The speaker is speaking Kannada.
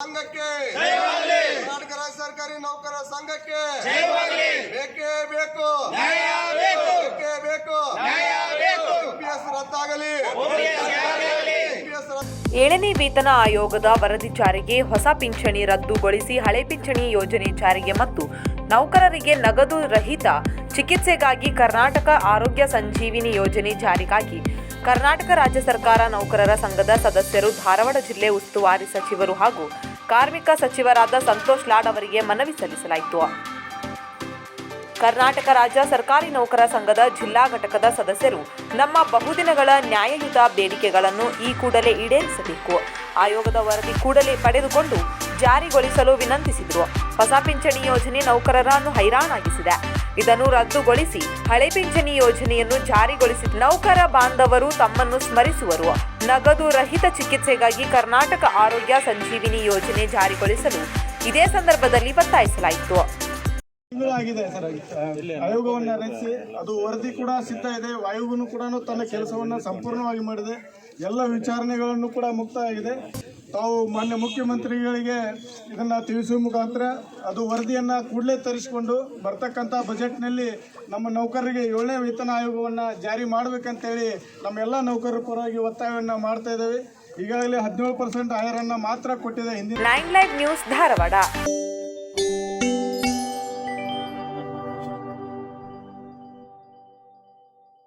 ಸಂಘಕ್ಕೆ. ಕರ್ನಾಟಕ ರಾಜ್ಯ ಸರ್ಕಾರಿ ನೌಕರರ ಸಂಘಕ್ಕೆ. ಬೇಕೇ ಬೇಕು. ಬೇಕೇ. ಬೇಕು ಯುಪಿಎಸ್ ರದ್ದಾಗಲಿ. ಏಳನೇ ವೇತನ ಆಯೋಗದ ವರದಿ ಜಾರಿಗೆ ಹೊಸ ಪಿಂಚಣಿ ರದ್ದುಗೊಳಿಸಿ ಹಳೆ ಪಿಂಚಣಿ ಯೋಜನೆ ಜಾರಿಗೆ ಮತ್ತು ನೌಕರರಿಗೆ ನಗದು ರಹಿತ ಚಿಕಿತ್ಸೆಗಾಗಿ ಕರ್ನಾಟಕ ಆರೋಗ್ಯ ಸಂಜೀವಿನಿ ಯೋಜನೆ ಜಾರಿಗಾಗಿ ಕರ್ನಾಟಕ ರಾಜ್ಯ ಸರ್ಕಾರ ನೌಕರರ ಸಂಘದ ಸದಸ್ಯರು ಧಾರವಾಡ ಜಿಲ್ಲೆ ಉಸ್ತುವಾರಿ ಸಚಿವರು ಹಾಗೂ ಕಾರ್ಮಿಕ ಸಚಿವರಾದ ಸಂತೋಷ್ ಲಾಡ್ ಅವರಿಗೆ ಮನವಿ ಸಲ್ಲಿಸಲಾಯಿತು. ಕರ್ನಾಟಕ ರಾಜ್ಯ ಸರ್ಕಾರಿ ನೌಕರ ಸಂಘದ ಜಿಲ್ಲಾ ಘಟಕದ ಸದಸ್ಯರು ನಮ್ಮ ಬಹುದಿನಗಳ ನ್ಯಾಯಯುತ ಬೇಡಿಕೆಗಳನ್ನು ಈ ಕೂಡಲೇ ಈಡೇರಿಸಬೇಕು. ಆಯೋಗದ ವರದಿ ಕೂಡಲೇ ಪಡೆದುಕೊಂಡು ಜಾರಿಗೊಳಿಸಲು ವಿನಂತಿಸಿದರು. ಹೊಸ ಪಿಂಚಣಿ ಯೋಜನೆ ನೌಕರರನ್ನು ಹೈರಾಣಾಗಿಸಿದೆ. ಇದನ್ನು ರದ್ದುಗೊಳಿಸಿ ಹಳೆ ಪಿಂಚಣಿ ಯೋಜನೆಯನ್ನು ಜಾರಿಗೊಳಿಸಿ ನೌಕರ ಬಾಂಧವರು ತಮ್ಮನ್ನು ಸ್ಮರಿಸುವರು. ನಗದು ರಹಿತ ಚಿಕಿತ್ಸೆಗಾಗಿ ಕರ್ನಾಟಕ ಆರೋಗ್ಯ ಸಂಜೀವಿನಿ ಯೋಜನೆ ಜಾರಿಗೊಳಿಸಲು ಇದೇ ಸಂದರ್ಭದಲ್ಲಿ ಒತ್ತಾಯಿಸಲಾಯಿತು. ಆಯೋಗವನ್ನು ರಚಿಸಿ ಅದು ವರದಿ ಕೂಡ ಸಿದ್ಧ ಇದೆ. ಆಯೋಗನು ಕೂಡ ತನ್ನ ಕೆಲಸವನ್ನು ಸಂಪೂರ್ಣವಾಗಿ ಮಾಡಿದೆ. ಎಲ್ಲ ವಿಚಾರಣೆಗಳನ್ನು ಕೂಡ ಮುಕ್ತ ಆಗಿದೆ ತಾವು ಮಾನ್ಯ ಮುಖ್ಯಮಂತ್ರಿಗಳಿಗೆ ಇದನ್ನು ತಿಳಿಸುವ ಮುಖಾಂತರ ಅದು ವರದಿಯನ್ನು ಕೂಡಲೇ ತರಿಸಿಕೊಂಡು ಬರ್ತಕ್ಕಂಥ ಬಜೆಟ್ನಲ್ಲಿ ನಮ್ಮ ನೌಕರರಿಗೆ ಏಳನೇ ವೇತನ ಆಯೋಗವನ್ನು ಜಾರಿ ಮಾಡಬೇಕಂತೇಳಿ ನಮ್ಮೆಲ್ಲ ನೌಕರರ ಪರವಾಗಿ ಒತ್ತಾಯವನ್ನು ಮಾಡ್ತಾ ಇದ್ದೇವೆ. ಈಗಾಗಲೇ ಹದಿನೇಳು ಪರ್ಸೆಂಟ್ ಆಯರನ್ನು ಮಾತ್ರ ಕೊಟ್ಟಿದೆ ಹಿಂದಿನ ಲೈವ್ ನ್ಯೂಸ್ ಧಾರವಾಡ.